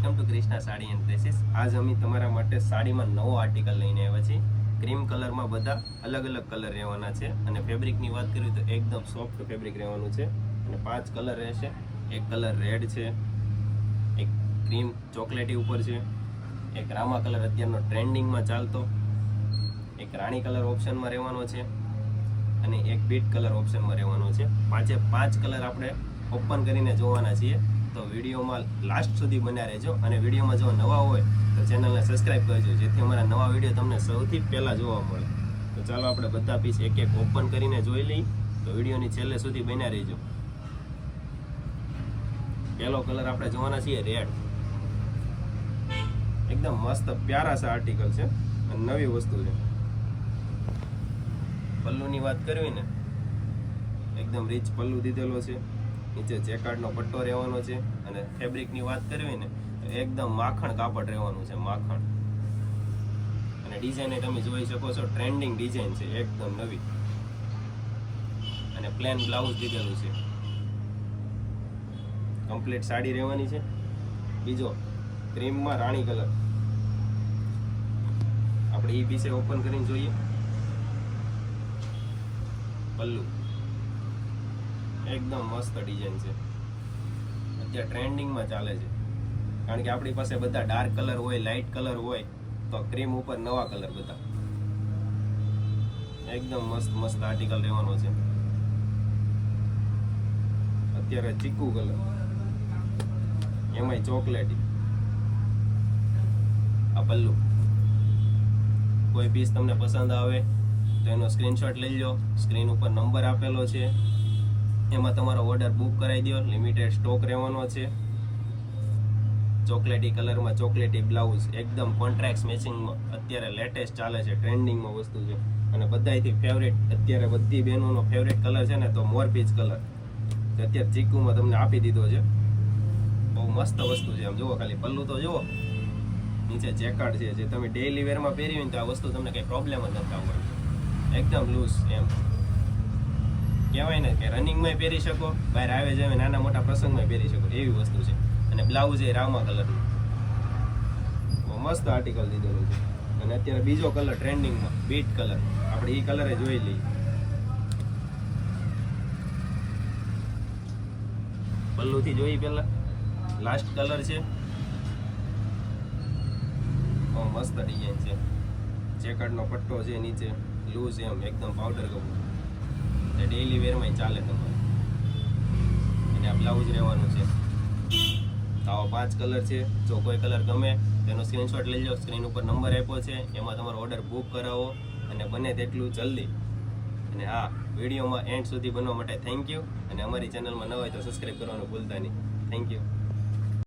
Welcome to Krishna sari and dresses આજ અમે તમારા માટે સાડીમાં નવો આર્ટિકલ લઈને આવ્યા છીએ. ક્રીમ કલરમાં બધા અલગ અલગ કલર રહેવાના છે. અને ફેબ્રિકની વાત કરીએ તો એકદમ સોફ્ટ ફેબ્રિક રહેવાનું છે. અને પાંચ કલર રહેશે. એક કલર રેડ છે. એક ક્રીમ ચોકલેટી ઉપર છે. એક રામા કલર અત્યારનો ટ્રેન્ડિંગમાં ચાલતો. એક રાણી કલર ઓપ્શનમાં રહેવાનો છે. અને એક બીટ કલર ઓપ્શનમાં રહેવાનો છે. પાંચે પાંચ કલર આપણે ઓપન કરીને જોવાના છીએ. તો વિડીયોમાં લાસ્ટ સુધી બન્યા રહેજો અને વિડીયોમાં જો નવા હોય તો ચેનલને સબસ્ક્રાઇબ કરજો, જેથી અમારા નવા વીડિયો તમને સૌથી પહેલાં જોવા મળે. તો ચાલો આપણે બધા પીસ એક એક ઓપન કરીને જોઈ લઈ તો વિડીયોની છેલ્લે સુધી બન્યા રહેજો. પહેલો કલર આપણે જોવાના છીએ રેડ એકદમ મસ્ત, પ્યારા સા આર્ટિકલ છે. અને નવી વસ્તુ છે. પલ્લુની વાત કરવી ને? એકદમ રીચ પલ્લુ દીધેલો છે. નીચે જેકાર્ડનો પટ્ટો રહેવાનો છે અને ફેબ્રિકની વાત કરવી ને તો એકદમ માખણ કાપડ રહેવાનું છે, માખણ. અને ડિઝાઇન તમે જોઈ શકો છો, ટ્રેન્ડિંગ ડિઝાઇન છે, એકદમ નવી. અને પ્લેન બ્લાઉઝ દીધેલું છે. કમ્પ્લીટ સાડી રહેવાની છે. બીજો, ક્રીમમાં રાણી કલર. આપણે એ પીસે ઓપન કરીને જોઈએ. પલ્લુ. એકદમ મસ્ત ડિઝાઇન છે. અત્યારે ટ્રેન્ડિંગમાં ચાલે છે. કારણ કે આપણી પાસે બધા ડાર્ક કલર હોય લાઇટ કલર હોય, તો ક્રીમ ઉપર નવા કલર બધા. એકદમ મસ્ત મસ્ત આર્ટિકલ રહેવાનો છે. અત્યારે ચીકુ કલર એમાંય ચોકલેટ આ પલ્લુ. કોઈ પીસ તમને પસંદ આવે, તો એનો સ્ક્રીનશોટ લઈ લો સ્ક્રીન ઉપર નંબર આપેલો છે. એમાં તમારો ઓર્ડર બુક કરાવી દો. લિમિટેડ સ્ટોક રહેવાનો છે. ચોકલેટી કલરમાં ચોકલેટી બ્લાઉઝ એકદમ કોન્ટ્રાક્ટ મેચિંગમાં અત્યારે લેટેસ્ટ ચાલે છે ટ્રેન્ડિંગમાં વસ્તુ છે. અને બધાયથી ફેવરેટ અત્યારે બધી બહેનોનો ફેવરેટ કલર છે ને તો મોરપીચ કલર અત્યારે ચીકુમાં તમને આપી દીધો છે. બહુ મસ્ત વસ્તુ છે. આમ જુઓ, ખાલી પલ્લું તો જુઓ. નીચે જેકાર્ડ છે. જે તમે ડેઈલી વેરમાં પહેરી હોય તો આ વસ્તુ તમને કંઈ પ્રોબ્લેમ જ નથી આવવાની. એકદમ લૂઝ એમ. કહેવાય ને કે રનિંગમાં પહેરી શકો, બહાર આવે જાય નાના મોટા પ્રસંગમાં પહેરી શકો, એવી વસ્તુ છે. અને બ્લાઉઝ એ રામા કલરનું મસ્ત આર્ટિકલ દીધેલું છે. અને અત્યારે બીજો કલર ટ્રેન્ડિંગમાં બીટ કલર આપણે એ કલરે જોઈ લઈએ. પલ્લુથી જોઈ પહેલા. લાસ્ટ કલર છે. મસ્ત ડિઝાઇન છે. જેકાર્ડનો પટ્ટો છે નીચે લૂઝ એમ, એકદમ પાવડર કપડું એ ડેઈલી વેરમાં ચાલે તમારે. અને આ બ્લાઉઝ રહેવાનું છે. આવા પાંચ કલર છે. જો કોઈ કલર ગમે, તેનો સ્ક્રીનશોટ લઈ લો સ્ક્રીન ઉપર નંબર આપ્યો છે. એમાં તમારો ઓર્ડર બુક કરાવો અને બને તેટલું જલ્દી. અને હા વિડીયોમાં એન્ડ સુધી બનવા માટે થેન્ક યુ અને અમારી ચેનલમાં ન હોય તો સબસ્ક્રાઈબ કરવાનું ભૂલતા નહીં. Thank you